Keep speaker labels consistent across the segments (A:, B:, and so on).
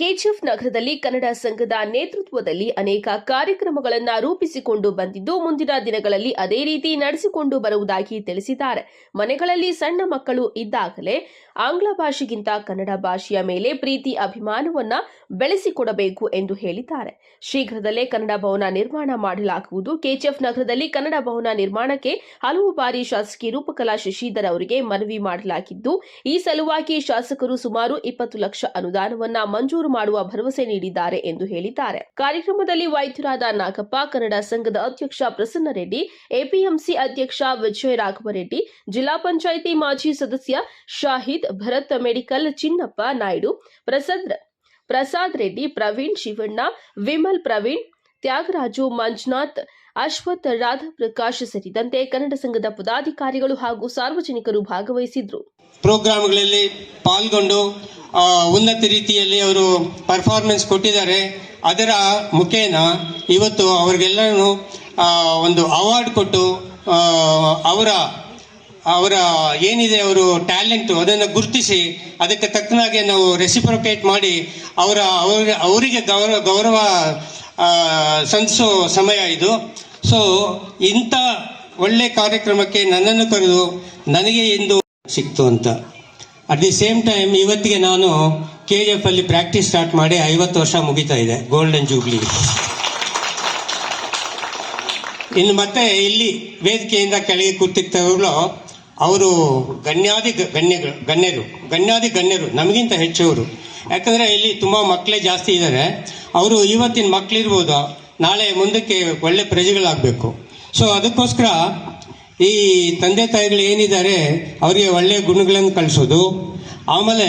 A: KGF ನಗರದಲ್ಲಿ ಕನ್ನಡ ಸಂಘದ ನೇತೃತ್ವದಲ್ಲಿ ಅನೇಕ ಕಾರ್ಯಕ್ರಮಗಳನ್ನು ರೂಪಿಸಿಕೊಂಡು ಬಂದಿದ್ದು, ಮುಂದಿನ ದಿನಗಳಲ್ಲಿ ಅದೇ ರೀತಿ ನಡೆಸಿಕೊಂಡು ಬರುವುದಾಗಿ ತಿಳಿಸಿದ್ದಾರೆ. ಮನೆಗಳಲ್ಲಿ ಸಣ್ಣ ಮಕ್ಕಳು ಇದ್ದಾಗಲೇ ಆಂಗ್ಲ ಭಾಷೆಗಿಂತ ಕನ್ನಡ ಭಾಷೆಯ ಮೇಲೆ ಪ್ರೀತಿ ಅಭಿಮಾನವನ್ನ ಬೆಳೆಸಿಕೊಡಬೇಕು ಎಂದು ಹೇಳಿದ್ದಾರೆ. ಶೀಘ್ರದಲ್ಲೇ ಕನ್ನಡ ಭವನ ನಿರ್ಮಾಣ ಮಾಡಲಾಗುವುದು. ಕೆಜಿಎಫ್ ನಗರದಲ್ಲಿ ಕನ್ನಡ ಭವನ ನಿರ್ಮಾಣಕ್ಕೆ ಹಲವು ಬಾರಿ ಶಾಸಕಿ ರೂಪಕಲಾ ಶಶಿಧರ್ ಅವರಿಗೆ ಮನವಿ ಮಾಡಲಾಗಿದ್ದು, ಈ ಸಲುವಾಗಿ ಶಾಸಕರು ಸುಮಾರು ಇಪ್ಪತ್ತು ಲಕ್ಷ ಅನುದಾನವನ್ನು ಮಂಜೂರು ಮಾಡುವ ಭರವಸೆ ನೀಡಿದ್ದಾರೆ ಎಂದು ಹೇಳಿದ್ದಾರೆ. ಕಾರ್ಯಕ್ರಮದಲ್ಲಿ ವೈದ್ಯರಾದ ನಾಗಪ್ಪ, ಕನ್ನಡ ಸಂಘದ ಅಧ್ಯಕ್ಷ ಪ್ರಸನ್ನ ರೆಡ್ಡಿ ಎಪಿಎಂಸಿ ಅಧ್ಯಕ್ಷ ವಿಜಯ ರಾಘವರೆಡ್ಡಿ, ಜಿಲ್ಲಾ ಪಂಚಾಯಿತಿ ಮಾಜಿ ಸದಸ್ಯ ಶಾಹಿದ್ ಭರತ್ ಮೆಡಿಕಲ್, ಚಿನ್ನಪ್ಪ ನಾಯ್ಡು ಪ್ರಸಾದ್ ಪ್ರಸಾದ್ ರೆಡ್ಡಿ, ಪ್ರವೀಣ್ ಶಿವಣ್ಣ, ವಿಮಲ್ ಪ್ರವೀಣ್, ತ್ಯಾಗರಾಜು ಮಂಜುನಾಥ್, ಅಶ್ವಥ್ ರಾಧಾಪ್ರಕಾಶ್ ಸೇರಿದಂತೆ ಕನ್ನಡ ಸಂಘದ ಪದಾಧಿಕಾರಿಗಳು ಹಾಗೂ ಸಾರ್ವಜನಿಕರು ಭಾಗವಹಿಸಿದ್ರು
B: ಪ್ರೋಗ್ರಾಮ್ಗಳಲ್ಲಿ ಪಾಲ್ಗೊಂಡು ಉನ್ನತ ರೀತಿಯಲ್ಲಿ ಅವರು ಪರ್ಫಾರ್ಮೆನ್ಸ್ ಕೊಟ್ಟಿದ್ದಾರೆ. ಅದರ ಮುಖೇನ ಇವತ್ತು ಅವ್ರಿಗೆಲ್ಲರೂ ಒಂದು ಅವಾರ್ಡ್ ಕೊಟ್ಟು ಅವರ ಅವರ ಏನಿದೆ ಅವರು ಟ್ಯಾಲೆಂಟು ಅದನ್ನು ಗುರುತಿಸಿ, ಅದಕ್ಕೆ ತಕ್ಕನಾಗೆ ನಾವು ರೆಸಿಪ್ರೊಕೇಟ್ ಮಾಡಿ ಅವರ ಅವರ, ಅವರಿಗೆ ಗೌರವ ಗೌರವ ಸಂಸೋ ಸಮಯ ಇದು. ಸೊ ಇಂಥ ಒಳ್ಳೆ ಕಾರ್ಯಕ್ರಮಕ್ಕೆ ನನ್ನನ್ನು ಕರೆದು ನನಗೆ ಎಂದು ಸಿಕ್ತು ಅಂತ. ಅಟ್ ದಿ ಸೇಮ್ ಟೈಮ್ ಇವತ್ತಿಗೆ ನಾನು ಕೆ ಜಿ ಎಫ್ ಅಲ್ಲಿ ಪ್ರಾಕ್ಟೀಸ್ ಸ್ಟಾರ್ಟ್ ಮಾಡಿ ಐವತ್ತು ವರ್ಷ ಮುಗಿತಾ ಇದೆ ಗೋಲ್ಡನ್ ಜೂಬ್ಲಿ ಇನ್ನು ಮತ್ತೆ ಇಲ್ಲಿ ವೇದಿಕೆಯಿಂದ ಕೆಳಗೆ ಕೂತಿರ್ತವರು ಅವರು ಗಣ್ಯಾದಿ ಗಣ್ಯಗಳು, ಗಣ್ಯರು, ಗಣ್ಯಾದಿ ಗಣ್ಯರು, ನಮಗಿಂತ ಹೆಚ್ಚವರು ಯಾಕಂದ್ರೆ ಇಲ್ಲಿ ತುಂಬಾ ಮಕ್ಕಳೇ ಜಾಸ್ತಿ ಇದ್ದಾರೆ ಅವರು ಇವತ್ತಿನ ಮಕ್ಕಳಿರ್ಬೋದು ನಾಳೆ ಮುಂದಕ್ಕೆ ಒಳ್ಳೆ ಪ್ರಜೆಗಳಾಗಬೇಕು. ಸೊ ಅದಕ್ಕೋಸ್ಕರ ಈ ತಂದೆ ತಾಯಿಗಳು ಏನಿದ್ದಾರೆ, ಅವರಿಗೆ ಒಳ್ಳೆಯ ಗುಣಗಳನ್ನು ಕಳಿಸೋದು ಆಮೇಲೆ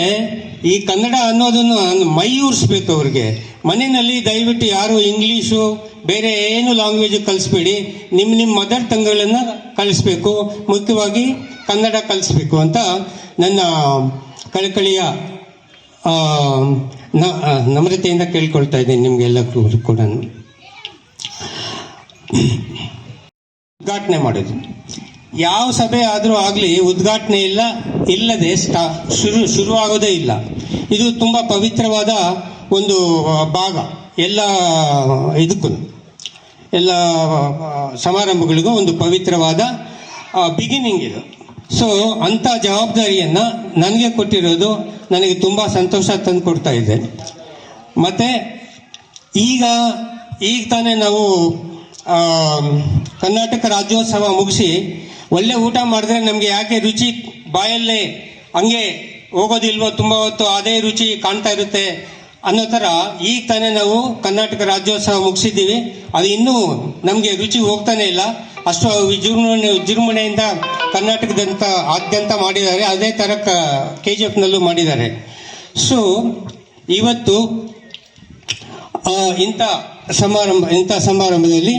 B: ಈ ಕನ್ನಡ ಅನ್ನೋದನ್ನು ಮೈಯೂರಿಸ್ಬೇಕು ಅವ್ರಿಗೆ. ಮನೆಯಲ್ಲಿ ದಯವಿಟ್ಟು ಯಾರು ಇಂಗ್ಲೀಷು, ಬೇರೆ ಏನು ಲ್ಯಾಂಗ್ವೇಜ್ ಕಲಿಸ್ಬೇಡಿ. ನಿಮ್ಮ ನಿಮ್ಮ ಮದರ್ ಟಂಗ್ಗಳನ್ನು ಕಲಿಸ್ಬೇಕು, ಮುಖ್ಯವಾಗಿ ಕನ್ನಡ ಕಲಿಸ್ಬೇಕು ಅಂತ ನನ್ನ ಕಳಕಳಿಯ ನಮ್ರತೆಯಿಂದ ಕೇಳ್ಕೊಳ್ತಾ ಇದ್ದೀನಿ ನಿಮಗೆಲ್ಲ ಕೂಡ ಉದ್ಘಾಟನೆ ಮಾಡೋದು. ಯಾವ ಸಭೆ ಆದರೂ ಆಗಲಿ, ಉದ್ಘಾಟನೆ ಇಲ್ಲ, ಇಲ್ಲದೆ ಸ್ಟಾ, ಶುರು, ಶುರುವಾಗೋದೇ ಇಲ್ಲ. ಇದು ತುಂಬ ಪವಿತ್ರವಾದ ಒಂದು ಭಾಗ. ಎಲ್ಲ, ಇದಕ್ಕೂ, ಎಲ್ಲ ಸಮಾರಂಭಗಳಿಗೂ ಒಂದು ಪವಿತ್ರವಾದ ಬಿಗಿನಿಂಗ್ ಇದು. ಸೊ ಅಂಥ ಜವಾಬ್ದಾರಿಯನ್ನು ನನಗೆ ಕೊಟ್ಟಿರೋದು, ನನಗೆ ತುಂಬ ಸಂತೋಷ ತಂದು ಕೊಡ್ತಾ ಇದೆ. ಮತ್ತು, ಈಗ ಈಗ ತಾನೇ ನಾವು ಕರ್ನಾಟಕ ರಾಜ್ಯೋತ್ಸವ ಮುಗಿಸಿ ಒಳ್ಳೆ ಊಟ ಮಾಡಿದ್ರೆ ನಮಗೆ ಯಾಕೆ ರುಚಿ ಬಾಯಲ್ಲೇ ಹಂಗೆ ಹೋಗೋದಿಲ್ವೋ ತುಂಬ ಹೊತ್ತು ಅದೇ ರುಚಿ ಕಾಣ್ತಾ ಇರುತ್ತೆ ಅನ್ನೋ ಥರ ಈಗ ತಾನೇ ನಾವು ಕರ್ನಾಟಕ ರಾಜ್ಯೋತ್ಸವ ಮುಗಿಸಿದ್ದೀವಿ. ಅದು ಇನ್ನೂ ನಮಗೆ ರುಚಿ ಹೋಗ್ತಾನೆ ಇಲ್ಲ. ಅಷ್ಟು ವಿಜೃಂಭಣೆ ವಿಜೃಂಭಣೆಯಿಂದ ಕರ್ನಾಟಕದಂತ ಆದ್ಯಂತ ಮಾಡಿದ್ದಾರೆ. ಅದೇ ಥರ ಕೆ ಜಿ ಎಫ್ನಲ್ಲೂ ಮಾಡಿದ್ದಾರೆ. ಸೊ ಇವತ್ತು ಇಂಥ ಸಮಾರಂಭ, ಇಂಥ ಸಮಾರಂಭದಲ್ಲಿ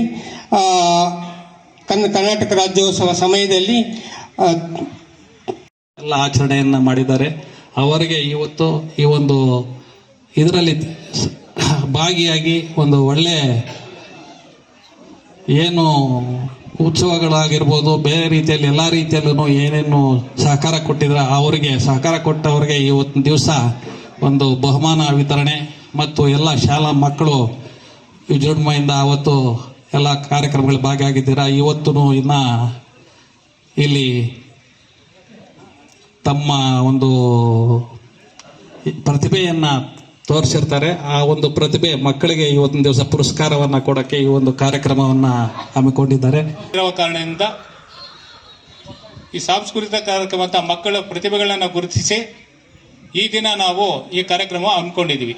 B: ಆ, ಕನ್ನ ಕರ್ನಾಟಕ ರಾಜ್ಯೋತ್ಸವ ಸಮಯದಲ್ಲಿ
C: ಎಲ್ಲ ಆಚರಣೆಯನ್ನ ಮಾಡಿದ್ದಾರೆ. ಅವರಿಗೆ ಇವತ್ತು ಈ ಒಂದು ಇದರಲ್ಲಿ ಭಾಗಿಯಾಗಿ ಒಂದು ಒಳ್ಳೆ ಏನು ಉತ್ಸವಗಳಾಗಿರ್ಬೋದು ಬೇರೆ ರೀತಿಯಲ್ಲಿ ಎಲ್ಲ ರೀತಿಯಲ್ಲೂ ಏನೇನು ಸಹಕಾರ ಕೊಟ್ಟಿದ್ರೆ ಅವರಿಗೆ ಸಹಕಾರ ಕೊಟ್ಟವರಿಗೆ ಇವತ್ತಿನ ದಿವಸ ಒಂದು ಬಹುಮಾನ ವಿತರಣೆ ಮತ್ತು ಎಲ್ಲ ಶಾಲಾ ಮಕ್ಕಳು ವಿಜೃಂಭಣೆಯಿಂದ ಅವತ್ತು ಎಲ್ಲ ಕಾರ್ಯಕ್ರಮಗಳಲ್ಲಿ ಭಾಗಿಯಾಗಿದ್ದೀರಾ? ಇವತ್ತು ಇನ್ನ ಇಲ್ಲಿ ತಮ್ಮ ಒಂದು ಪ್ರತಿಭೆಯನ್ನ ತೋರಿಸಿರ್ತಾರೆ. ಆ ಒಂದು ಪ್ರತಿಭೆ ಮಕ್ಕಳಿಗೆ ಇವತ್ತಿನ ದಿವಸ ಪುರಸ್ಕಾರವನ್ನ ಕೊಡಕ್ಕೆ ಈ ಒಂದು ಕಾರ್ಯಕ್ರಮವನ್ನ ಹಮ್ಮಿಕೊಂಡಿದ್ದಾರೆ.
D: ಕಾರಣದಿಂದ ಈ ಸಾಂಸ್ಕೃತಿಕ ಕಾರ್ಯಕ್ರಮ ಮಕ್ಕಳ ಪ್ರತಿಭೆಗಳನ್ನು ಗುರುತಿಸಿ ಈ ದಿನ ನಾವು ಈ ಕಾರ್ಯಕ್ರಮ ಹಮ್ಮಿಕೊಂಡಿದ್ದೀವಿ.